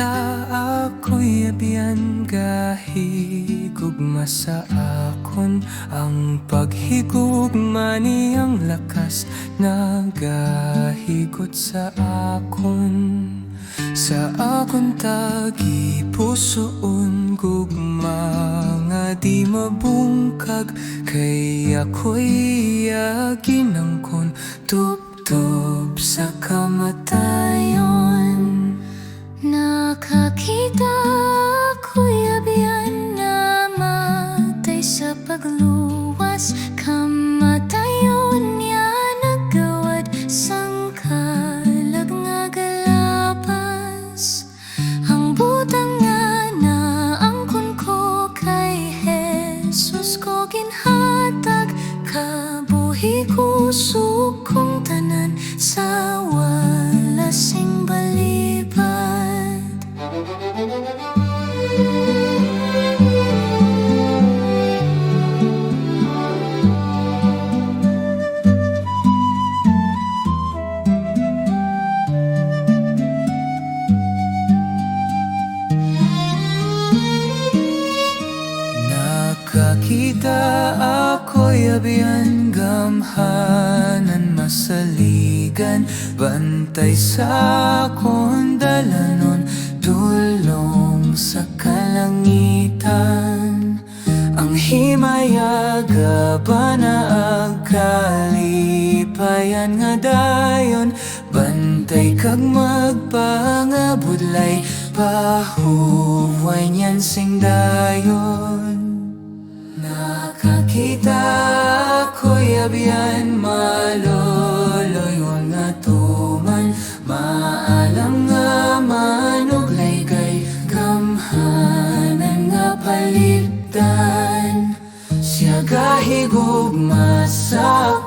Nakakita ako'y abiyan Gahigugma sa akon. Ang paghigugma niyang lakas Nagahigot sa akon. Sa akon tagi pusoon Gugma nga di mabungkag. Kay ako'y aginangkon Tubtob sa kamatayon Jesus ko ginhatag Kabuhi ko sukong tanan sa walasing balibad Nakakita ako'y abiyan Gamhanan masaligan Bantay sa akong dalanon Tulong sa kalangitan. Ang himayaga ba na agkalipayan nga dayon Bantay kag magpangabudlay Pahuway niyan sing dayon Nakakita ako'y abiyan Maloloyon nga tuman Maalam nga manuglay kay Gamhanan nga palibdan Siya gahigugma sa